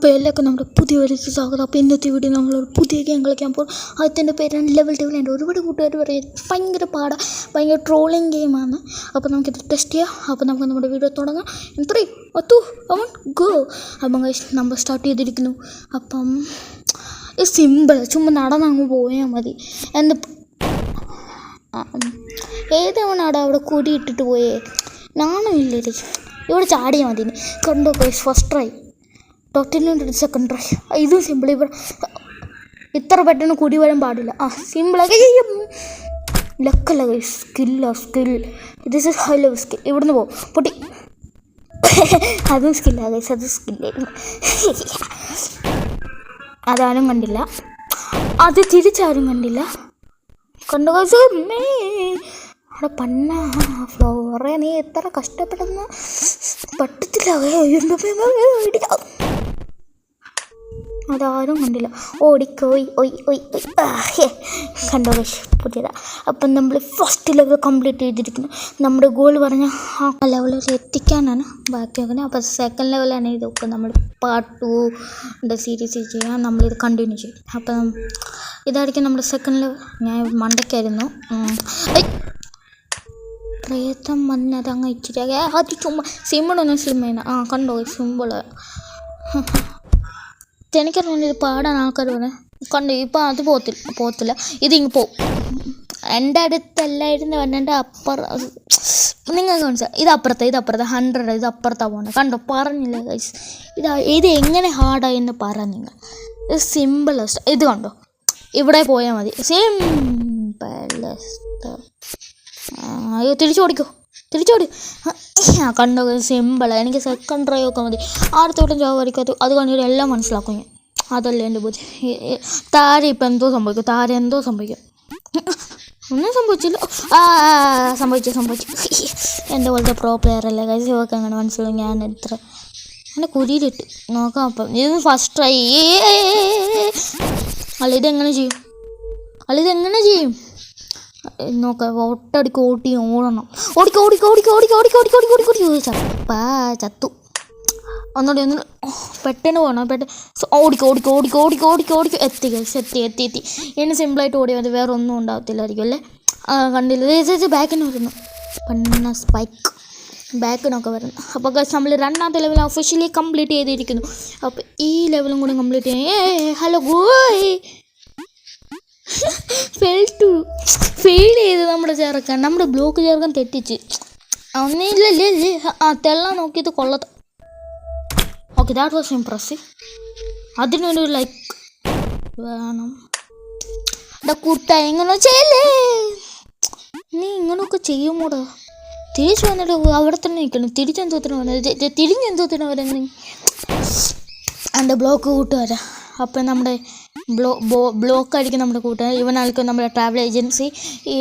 അപ്പോൾ എല്ലാവർക്കും നമ്മുടെ പുതിയ ഒരു സ്വാഗതം. അപ്പോൾ ഇന്നത്തെ വീഡിയോ നമ്മളൊരു പുതിയ ഗെയിം കളിക്കാൻ പോകും. അതിന്റെ പേരാണ് ലെവൽ ഡെവലുണ്ട് ഒരുപാട് കൂട്ടുകാർ പറയും ഭയങ്കര പാട ഭയങ്കര ട്രോളിങ് ഗെയിമാണ് അപ്പോൾ നമുക്കിത് ടെസ്റ്റ് ചെയ്യാം. അപ്പോൾ നമുക്ക് നമ്മുടെ വീഡിയോ തുടങ്ങാം. ത്രീ ഒത്തു അവൻ ഗോ അപ്പം നമ്മൾ സ്റ്റാർട്ട് ചെയ്തിരിക്കുന്നു. അപ്പം ഇത് സിമ്പിൾ ചുമ്മാ നടന്നങ്ങ് പോയാൽ മതി. എന്ന് ഏതവണാടാ അവിടെ കൂടി ഇട്ടിട്ട് പോയേ? നാണമില്ലേ ഇവിടെ ചാടിയാൽ മതി. കണ്ടോ ഫസ്റ്റ് ട്രൈ ടോട്ടലിന്റെ സെക്കൻഡ് ട്രൈ ഇതും സിമ്പിൾ ഇവിടെ ഇത്ര പെട്ടെന്ന് കൂടി വരാൻ പാടില്ല. ആ സിമ്പിളാക്കി ലക്കല്ല ഗൈസ് സ്കില്ല സ്കിൽ ഇത് ഹൈ ലെവൽ സ്കിൽ ഇവിടുന്ന് പോകും പൊട്ടി. അതും സ്കില്ല ഗൈസ് അത് സ്കില്ലായിരുന്നു അതാരും കണ്ടില്ല. അത് തിരിച്ചാരും കണ്ടില്ല. കണ്ടു ഗൈസ് അവിടെ പണ്ണ ഫ്ലോറെ നീ എത്ര കഷ്ടപ്പെടുന്ന. ഇടിയാ. അതാരും കണ്ടില്ല. ഓടിക്കോയി ഒയ് ഒയ് ഒയ്. കണ്ടോ പക്ഷേ പുതിയതാ. അപ്പം നമ്മൾ ഫസ്റ്റ് ലെവൽ കംപ്ലീറ്റ് ചെയ്തിരിക്കുന്നു. നമ്മുടെ ഗോൾ പറഞ്ഞ ആ ലെവലിൽ എത്തിക്കാനാണ് ബാക്കി നോക്കുന്നത് അപ്പോൾ സെക്കൻഡ് ലെവലാണ് ഇതൊക്കെ നമ്മൾ പാർട്ട് ടു സീരീസ് ചെയ്യാൻ നമ്മളിത് കണ്ടിന്യൂ ചെയ്യും. അപ്പം ഇതായിരിക്കും നമ്മുടെ സെക്കൻഡ് ലെവൽ ഞാൻ മണ്ടയ്ക്കായിരുന്നു. പ്രയത്നം വന്നത് അങ്ങ് ഇച്ചിരി അത് ചുമ്മാ. സിമ്പിളൊന്നും സിമ്മ ആ കണ്ടോ? സിമ്പിൾ. എനിക്കറിയാം ഇത് പാടാൻ ആൾക്കാർ പറയാം കണ്ടു ഇപ്പം അത് പോത്തില്ല പോത്തില്ല ഇതിങ്ങ് പോവും എന്റെ അടുത്തല്ലായിരുന്നു പറഞ്ഞിട്ട് അപ്പുറം നിങ്ങൾ കാണിച്ചാൽ ഇത് അപ്പുറത്തെ ഇത് അപ്പുറത്തെ ഹൺഡ്രഡ് ഇത് അപ്പുറത്താണ് പോകുന്നത് കണ്ടോ പറഞ്ഞില്ല ഗൈസ് ഇത് ഇത് എങ്ങനെ ഹാർഡായി എന്ന് പറ നിങ്ങൾ. ഇത് സിമ്പിളസ്റ്റ് ഇത് കണ്ടോ? ഇവിടെ പോയാൽ മതി. സിമ്പിളസ്റ്റ് അയ്യോ തിരിച്ചോടിക്കോ തിരിച്ചോടി. ആ കണ്ടോ സിമ്പിളാണ് എനിക്ക് സെക്കൻഡ് ട്രൈ ഒക്കെ മതി. ആദ്യത്തോട്ടം ജോബ് അത് അത് കണ്ടിട്ട് എല്ലാം മനസ്സിലാക്കും ഞാൻ. അതല്ലേ എന്റെ ബുദ്ധി. താര ഇപ്പം എന്തോ സംഭവിക്കും. താര എന്തോ സംഭവിക്കും. ഒന്നും സംഭവിച്ചില്ല. ആ സംഭവിച്ചു സംഭവിച്ചു. എന്റെ പോലത്തെ പ്രോ പ്ലെയർ അല്ലേ കൈസ് ഇവർക്ക് അങ്ങനെ മനസ്സിലാവും ഞാൻ എത്ര? എന്റെ കുരിയിലിട്ട് നോക്കാം അപ്പം. ഇത് ഫസ്റ്റ് ട്രൈ അല്ല ഇതെങ്ങനെ ചെയ്യും? അല്ല ഇതെങ്ങനെ ചെയ്യും? നോക്കാം ഒട്ടടിക്ക് ഓട്ടി ഓടണം ഓടിക്ക ഓടിക്ക ഓടിക്ക ഓടിക്ക ഓടിക്ക ഓടിക്ക ഓടിക്ക ഓടിക്ക ഓടിക്ക ചപ്പാ ചത്തു ഒന്നുകൂടി ഒന്നുകൂടി പെട്ടെന്ന് പോകണം പെട്ടെന്ന് ഓടിക്ക ഓടിക്ക ഓടിക്ക ഓടിക്ക ഓടിക്ക ഓടിക്ക എത്തി guys, എത്തി എത്തി എത്തി ഇനി സിമ്പിളായിട്ട് ഓടി മതി വേറെ ഒന്നും ഉണ്ടാകത്തില്ലായിരിക്കും അല്ലേ കണ്ടില്ല ബാക്കിന് വരുന്നു പന്ന സ്പൈക്ക് ബാക്കിനൊക്കെ വരുന്നു അപ്പോൾ നമ്മൾ രണ്ടാമത്തെ ലെവൽ ഒഫീഷ്യലി കംപ്ലീറ്റ് ചെയ്തിരിക്കുന്നു അപ്പോൾ ഈ ലെവലും കൂടി കംപ്ലീറ്റ് ചെയ്യാം ഏ ഹലോ ഗോയ് ഫെയിൽ ടു ഫെയിൽ ചെയ്ത് നമ്മുടെ ചേർക്കാൻ നമ്മുടെ ബ്ലോക്ക് ചേർക്കാൻ തെറ്റിച്ച്. ഒന്നില്ലല്ലേ ആ തെള്ള നോക്കിയത് കൊള്ളത്ത ഓക്കെ ദാറ്റ് വാസ് ഇംപ്രസീവ് അതിനൊരു ലൈക്ക് വേണം. കൂട്ട എങ്ങനെ ചെയ്യല്ലേ? നീ ഇങ്ങനെയൊക്കെ ചെയ്യുമോടാ? തിരിച്ചു വന്നിട്ട് അവിടെ തന്നെ നിൽക്കണം. തിരിച്ചെന്തോത്തിന് വരെ. തിരിഞ്ഞെന്തോത്തിന് വരുന്നത് എന്റെ ബ്ലോക്ക് കൂട്ടുകാരാ. അപ്പം നമ്മുടെ ബ്ലോ ബോ ബ്ലോക്ക് നമ്മുടെ കൂട്ടുകാർ. ഇവൻ ആൾക്കും നമ്മുടെ ട്രാവൽ ഏജൻസി ഈ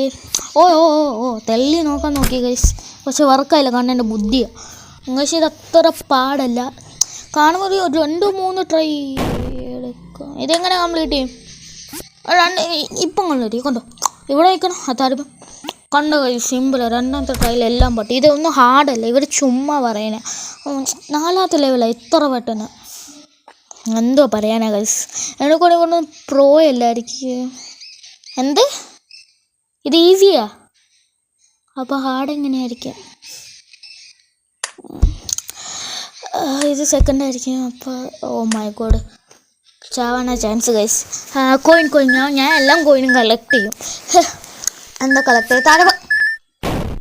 ഓ ഓ ഓ ഓ തെള്ളി നോക്കാൻ നോക്കി ഗൈസ് പക്ഷെ വർക്കായില്ല കാരണം എന്റെ ബുദ്ധിയാണ് പക്ഷേ ഇത് അത്ര പാടല്ല. കാണുമ്പോൾ ഒരു രണ്ട് മൂന്ന് ട്രൈ എടുക്കാം. ഇതെങ്ങനെ കംപ്ലീറ്റ് ചെയ്യും? രണ്ട് ഇപ്പം കണ്ടിട്ട് കണ്ടോ? ഇവിടെ വയ്ക്കണം അതാരും കണ്ടു കണ്ടോ സിമ്പിളാണ് രണ്ടാമത്തെ ട്രയൽ എല്ലാം ഇതൊന്നും ഹാർഡല്ല ഇവർ ചുമ്മാ പറയണേ നാലാമത്തെ ലെവലാണ് ഇത്ര പെട്ടെന്ന്. എന്തോ പറയാനാ ഗൈസ് എന്നെക്കൊണ്ട് കൊണ്ട് പ്രോ അല്ലായിരിക്കും. എന്ത്? ഇത് ഈസിയാ അപ്പോൾ ഹാർഡ് എങ്ങനെയായിരിക്കും? ഇത് സെക്കൻഡ് ആയിരിക്കും. അപ്പോൾ ഓ മൈ ഗോഡ് ചാവാനാ ചാൻസ് ഗൈസ് കോയിൻ കോയിൻ ഞാൻ ഞാൻ എല്ലാം കോയിനും കളക്ട് ചെയ്യും. എന്താ കളക്ട് ചെയ്ത് താഴെ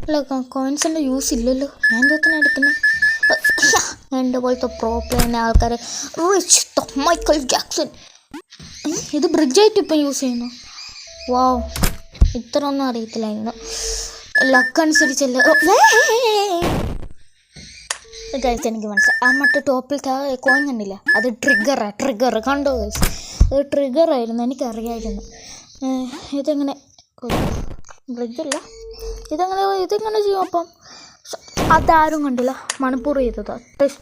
അല്ല കോയിൻസിന്റെ യൂസ് ഇല്ലല്ലോ. ഞാൻ എന്തോത്തിനാ എടുക്കുന്നത് എന്റെ പോലത്തെ പ്രോ ആൾക്കാർ റിച്ച് മൈക്കൽ ജാക്സൺ ഇത് ബ്രിഡ്ജായിട്ട് ഇപ്പം യൂസ് ചെയ്യുന്നു? വാവ് ഇത്ര ഒന്നും അറിയത്തില്ലായിരുന്നു. ലക്ക് അനുസരിച്ചല്ലേ. ഗൈസ് എനിക്ക് മനസ്സിലായി. ആ മറ്റേ ടോപ്പിലത്തെ ആ കോയിൻ കണ്ടില്ല? അത് ട്രിഗറാണ് ട്രിഗർ കണ്ടോ ഗൈസ് അത് ട്രിഗറായിരുന്നു എനിക്കറിയായിരുന്നു. ഇതെങ്ങനെ? ബ്രിഡ്ജല്ല ഇതെങ്ങനെ ഇതെങ്ങനെ ചെയ്യും അപ്പം? അതാരും കണ്ടില്ല. മണിപ്പൂർ ചെയ്തത്.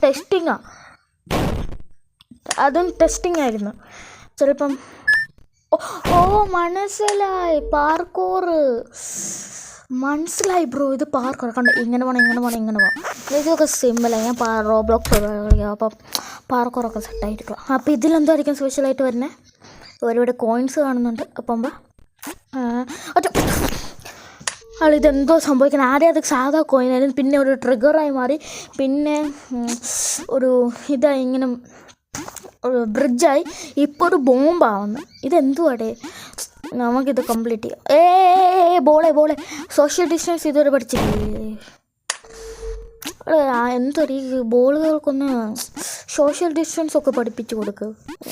ടെസ്റ്റിങ്ങാ അതും ടെസ്റ്റിംഗ് ആയിരുന്നു. ചിലപ്പം ഓ മനസ്സിലായി. പാർക്കോറ് മനസ്സിലായി ബ്രോ ഇത് പാർക്കോർ കണ്ടോ? ഇങ്ങനെ പോകണം ഇങ്ങനെ പോകണം ഇങ്ങനെ പോകണം ഇതൊക്കെ സിമ്പിളാണ് ഞാൻ പാ റോബ്ലോക്സ് കളിക്കാം. അപ്പം പാർക്കോറൊക്കെ സെറ്റായിരിക്കും അപ്പോൾ ഇതിലെന്തായിരിക്കും സ്പെഷ്യലായിട്ട് വരുന്നത് ഒരുപാട് കോയിൻസ് കാണുന്നുണ്ട്. അപ്പം ഒറ്റ ആൾ ഇതെന്തോ സംഭവിക്കണം. ആദ്യം അത് സാധാ കോയിനായിരുന്നു പിന്നെ ഒരു ട്രിഗറായി മാറി. പിന്നെ ഒരു ഇതായി ഇങ്ങനെ ഒരു ബ്രിഡ്ജായി ഇപ്പോൾ ഒരു ബോംബാവുന്നു ഇതെന്തുവാടേ? നമുക്കിത് കംപ്ലീറ്റ് ചെയ്യാം. ഏ ബോളെ ബോളെ സോഷ്യൽ ഡിസ്റ്റൻസ് ഇതുവരെ ആ എന്തൊരു ഈ ബോളുകൾക്കൊന്ന് സോഷ്യൽ ഡിസ്റ്റൻസ് ഒക്കെ പഠിപ്പിച്ചു കൊടുക്ക്.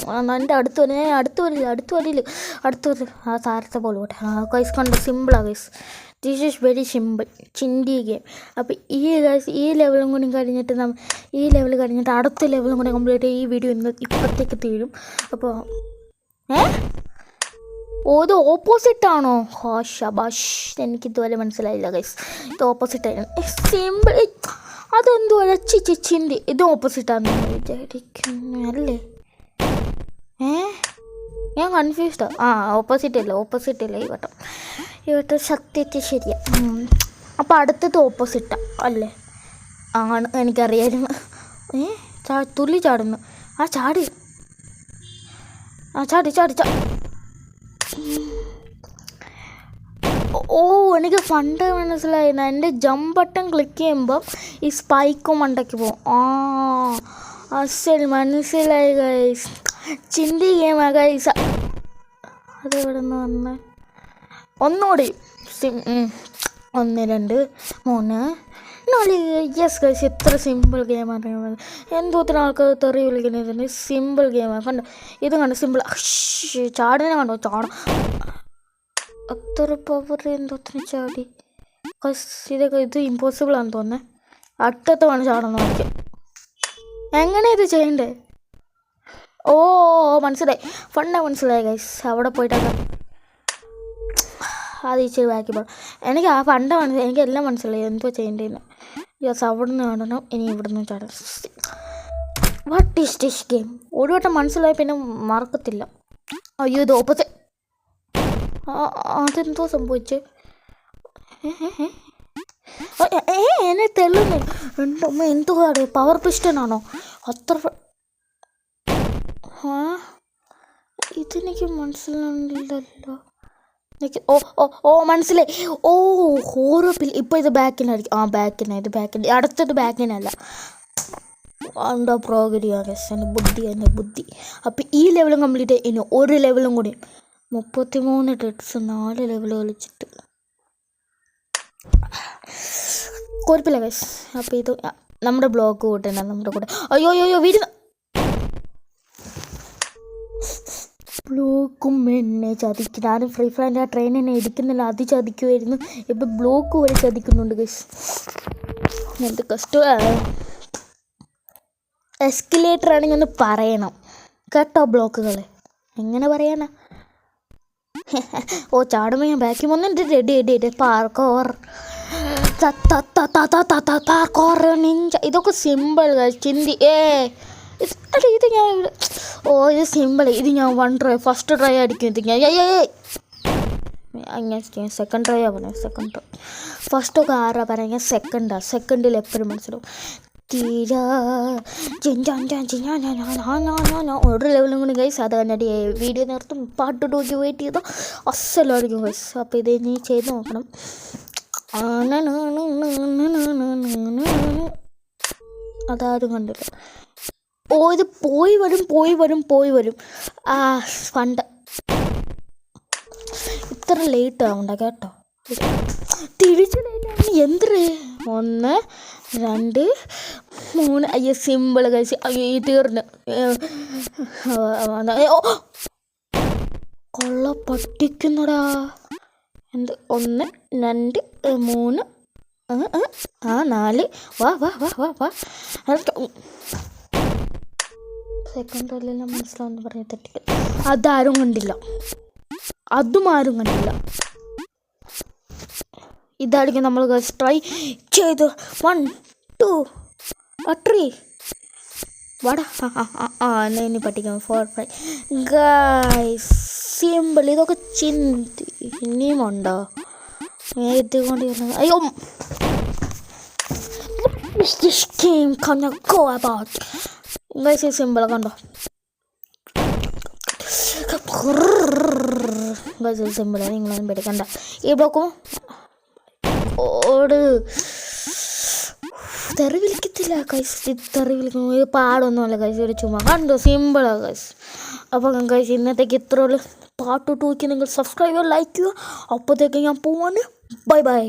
ആ, എന്റെ അടുത്ത് വരും അടുത്ത് വരില്ല അടുത്ത് വരില്ല. അടുത്ത് വരില്ല. ആ താരത്തെ പോലെ പോട്ടെ കൈസ് കണ്ട്? സിമ്പിളാണ് guys this is very simple ചിന്തി ഗെയിം അപ്പോൾ ഈ ഈ ലെവലും കൂടി കഴിഞ്ഞിട്ട് നമ്മൾ ഈ ലെവൽ കഴിഞ്ഞിട്ട് അടുത്ത ലെവലും കൂടി കംപ്ലീറ്റ് ഈ വീഡിയോ ഇന്ന് ഇപ്പോഴത്തേക്ക് തീരും. അപ്പോൾ ഏ? ഓ ഇത് ഓപ്പോസിറ്റ് ആണോ? ഹോ ഷബാഷ് എനിക്ക് ഇതുവരെ മനസ്സിലായില്ല ഗൈസ് ഇത് ഓപ്പോസിറ്റ് ആയിരുന്നു. സിമ്പിൾ അതെന്തോ ചി ചി ചിന്തി. ഇത് ഓപ്പോസിറ്റാണെന്ന് വിചാരിക്കുന്നു അല്ലേ? ഏ? ഞാൻ കൺഫ്യൂസ്ഡാണ് ആ. ഓപ്പോസിറ്റ് അല്ലേ ഓപ്പോസിറ്റ് അല്ലേ ഈ വട്ടം. ഈ സത്യത്തെ സത്യത്തിൽ ശരിയാ അപ്പോൾ അടുത്തത് ഓപ്പോസിറ്റാണ് അല്ലേ? ആണ് എനിക്കറിയായിരുന്നു. ഏ? ചാ തുള്ളി ചാടുന്നു. ആ ചാടി. ആ ചാടി ചാടി ചാ. ഓ എനിക്ക് ഫണ്ട് മനസ്സിലായിരുന്നു എന്റെ ജമ്പ് ബട്ടൺ ക്ലിക്ക് ചെയ്യുമ്പോൾ ഈ സ്പൈക്കും മണ്ടയ്ക്ക് പോകും. ആ അസൽ മനസ്സിലായി ഗൈസ് ചിന്തിക്കുകയും ഗൈസ് അതെവിടെ നിന്ന് വന്ന്? ഒന്നുകൂടി സിം. ഒന്ന് രണ്ട് മൂന്ന്. നാല് യെസ് ഗൈസ് എത്ര സിമ്പിൾ ഗെയിം എന്തോ എന്തോത്തിന് ആൾക്കാർ തെറി വിളിക്കുന്നത് സിമ്പിൾ ഗെയിമാണ് കണ്ടോ? ഇത് കണ്ടോ? സിമ്പിൾ ചാടിനെ കണ്ടോ? ചാട. അത്ര പവർ എന്തോത്തിന് ചാടി. ഇതൊക്കെ ഇത് ഇമ്പോസിബിൾ ആണെന്ന് തോന്നുന്നത് അട്ടത്തെ വേണം എനിക്ക്. എങ്ങനെ ഇത് ചെയ്യണ്ടേ? ഓ, മനസ്സിലായി. ഫണ്ട മനസ്സിലായി ഗൈസ് അവിടെ പോയിട്ടൊക്കെ അത് ഇച്ചിരി ബാക്കി പോകണം എനിക്ക് ആ ഫണ്ട മനസ്സിലായി എനിക്ക് എല്ലാം മനസ്സിലായി. എന്തോ ചെയ്യേണ്ടതെന്ന് യെസ് അവിടെ നിന്ന് കാണണം. ഇനി ഇവിടെ നിന്ന് ചാടണം വാട്ട് ഈസ് ഡിഷ് ഗെയിം ഒരു വട്ടം മനസ്സിലായി പിന്നെ മറക്കത്തില്ല. അയ്യോ ഇത് ഓപ്പോസിറ്റ് അതെന്തോ സംഭവിച്ചേ? ഏ, എന്നെ തെളിഞ്ഞു എന്റെ അമ്മ എന്തുവാടെ പവർ പിസ്റ്റനാണോ അത്ര ഇതെനിക്ക് മനസ്സിലാവുന്നില്ലല്ലോ. ഓ ഓ ഓ മനസ്സിലായി. ഓ ഹോറോ പിൽ ഇപ്പോൾ ഇത് ബാക്കിനായിരിക്കും ആ ബാക്കിനാണ് ഇത് ബാക്കിന് അടുത്തത് ബാക്കിനല്ല. എന്താ പ്രോഗ്രിയാണ് എന്റെ ബുദ്ധി എന്റെ ബുദ്ധി. അപ്പോൾ ഈ ലെവലും കംപ്ലീറ്റ് ഇനി ഒരു ലെവലും കൂടി. മുപ്പത്തി മൂന്ന് ടെറ്റ്സ് നാല് ലെവൽ കളിച്ചിട്ട്. കുഴപ്പമില്ല ഗസ് അപ്പോൾ ഇത് നമ്മുടെ ബ്ലോക്ക് കൂട്ടേണ്ട നമ്മുടെ കൂടെ. അയ്യോ അയ്യോ വീട് ബ്ലോക്കും എന്നെ ചതിക്കുന്നു ആരും ഫ്രീ ഫയറിന്റെ ആ ട്രെയിൻ എന്നെ ഇടിക്കുന്നില്ല അത് ചതിക്കുമായിരുന്നു ഇപ്പം ബ്ലോക്ക് വരെ ചതിക്കുന്നുണ്ട് ഗൈസ് എന്ത് കഷ്ടമാണ് എസ്കലേറ്റർ ആണെങ്കിൽ ഒന്ന് പറയണം കേട്ടോ ബ്ലോക്കുകളെ എങ്ങനെ പറയാനാ ഓ ചാടുമ്പോൾ ഞാൻ ബാക്കി വന്നിട്ട് ready ready parkour parkour ninja ഇതൊക്കെ സിമ്പിൾ ചിന്തി ഏ എടാ, ഇത് ഞാൻ ഓ ഇത് സിമ്പിൾ ഇത് ഞാൻ വൺ ട്രൈ ഫസ്റ്റ് ട്രൈ ആയിരിക്കും ഇത് ഞാൻ അങ്ങനെ സെക്കൻഡ് ട്രൈ ആണ് സെക്കൻഡ് ട്രൈ ഫസ്റ്റ് ഒക്കെ ആരാ പറയുക സെക്കൻഡാ സെക്കൻഡിൽ എപ്പോഴും മനസ്സിലാവും ഞാൻ ഞാൻ ഞാൻ ഞാൻ ഞാൻ ഞാൻ ഒരു ലെവലും കൂടി ഗൈസ് അത് കണ്ടിട്ട് വീഡിയോ നിർത്തും പാട്ട് നോക്കി വെയിറ്റ് ചെയ്തോ അസലായിരിക്കും ഗൈസ് അപ്പോൾ ഇത് ഇനി ചെയ്ത് നോക്കണം അതാരും കണ്ടില്ല ഓ പോയി വരും പോയി വരും പോയി വരും. ആ ഫണ്ട് ഇത്ര ലേറ്റ് ആവണ്ട കേട്ടോ. തിരിച്ചു ലേറ്റ് എന്തിരേ? ഒന്ന് രണ്ട് മൂന്ന്. അയ്യോ സിമ്പിൾ കഴിച്ച്. അയ്യോ തീർന്ന്. കൊള്ള പട്ടിക്കുന്നടാ എന്ത്? ഒന്ന് രണ്ട് മൂന്ന് ആ നാല്. വാ വാ വാ വാ വാ. സെക്കൻഡ് റോയിലെല്ലാം മനസ്സിലാവുമെന്ന് പറയാൻ തെറ്റില്ല അതാരും കണ്ടില്ല. അതും ആരും കണ്ടില്ല. ഇതായിരിക്കും നമ്മൾ ട്രൈ ചെയ്ത്. വൺ ടു ത്രീ വട ആ ഇനി പഠിക്കാം. ഫോർ ഫൈവ് ഗൈസ് സിമ്പിൾ ഇതൊക്കെ ചിന്തി ഇനിയും ഉണ്ടോ? ഇത് അയ്യോ. Is this game? Gonna go about? Guys സിമ്പിളാണ് കണ്ടോ ഗൈസ് സിമ്പിളാണ് നിങ്ങളൊന്നും പേടിക്കണ്ട ഈ ബ്ലോക്കും ഓട് തെറി വിളിക്കത്തില്ല കൈസ് തെറി വിളിക്കുന്നു ഇത് പാടൊന്നുമല്ല കൈസ് ഒരു ചുമ്മാ കണ്ടോ സിമ്പിളാണ് കൈസ് അപ്പം കൈസ് ഇന്നത്തേക്ക് ഇത്ര ഉള്ളു പാട്ട് ടൂക്ക് നിങ്ങൾ സബ്സ്ക്രൈബ് ലൈക്ക് ചെയ്യുക അപ്പോഴത്തേക്ക് ഞാൻ പോവാണ് ബൈ ബൈ